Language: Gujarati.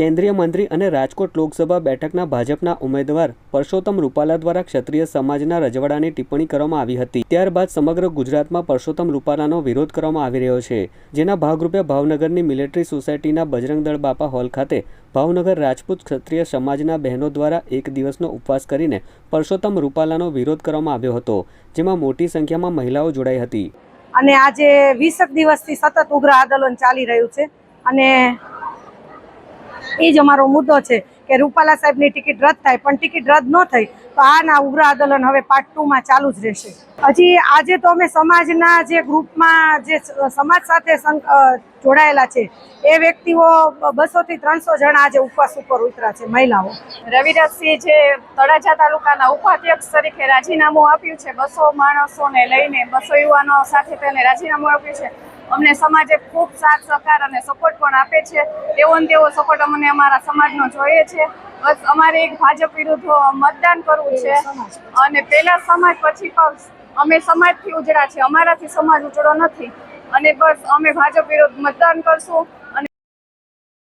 કેન્દ્રીય મંત્રી અને રાજકોટ લોકસભા બેઠકના ભાજપના ઉમેદવાર પરસોત્તમ રૂપાલા દ્વારા ક્ષત્રિય સમાજના રજવાડાની ટિપ્પણી કરવામાં આવી હતી. ત્યારબાદ સમગ્ર ગુજરાતમાં પરસોત્તમ રૂપાલાનો વિરોધ કરવામાં આવી રહ્યો છે. જેના ભાગરૂપે ભાવનગરની મિલિટરી સોસાયટીના બજરંગ દળ બાપા હોલ ખાતે ભાવનગર રાજપૂત ક્ષત્રિય સમાજના બહેનો દ્વારા એક દિવસનો ઉપવાસ કરીને પરસોત્તમ રૂપાલાનો વિરોધ કરવામાં આવ્યો હતો, જેમાં મોટી સંખ્યામાં મહિલાઓ જોડાઈ હતી. અને આજે વીસ દિવસથી સતત ઉગ્ર આંદોલન ચાલી રહ્યું છે. અને એ જ અમારો મુદ્દો છે કે રૂપાલા સાહેબની ટિકિટ રદ થાય, પણ ટિકિટ રદ ન થઈ તો આના ઉગ્ર આંદોલન હવે પાર્ટ ટુમાં ચાલુ જ રહેશે. હજી આજે તો અમે સમાજના જે ગ્રુપમાં જે સમાજ સાથે જોડાયેલા છે, એ વ્યક્તિઓ બસો થી ત્રણસો જણા આજે ઉપવાસ ઉપર ઉતરા છે, મહિલાઓ. રવિરાજસિંહ જે તળાજા તાલુકાના ઉપાધ્યક્ષ તરીકે રાજીનામું આપ્યું છે, બસો માણસોને લઈને બસો યુવાનો સાથે તેને રાજીનામું આપ્યું છે. અમને સમાજે ખૂબ સાથ, સહકાર અને સપોર્ટ પણ આપે છે. તેવો ને તેવો સપોર્ટ અમને અમારા સમાજનો જોઈએ છે. બસ અમારે એક ભાજપ વિરુદ્ધ મતદાન કરવું છે. અને પહેલા સમાજ પછી પક્ષ અમે સમાજથી ઉજળા છે અમારાથી સમાજ ઉજળો નથી. અને બસ અમે ભાજપ વિરુદ્ધ મતદાન કરશું.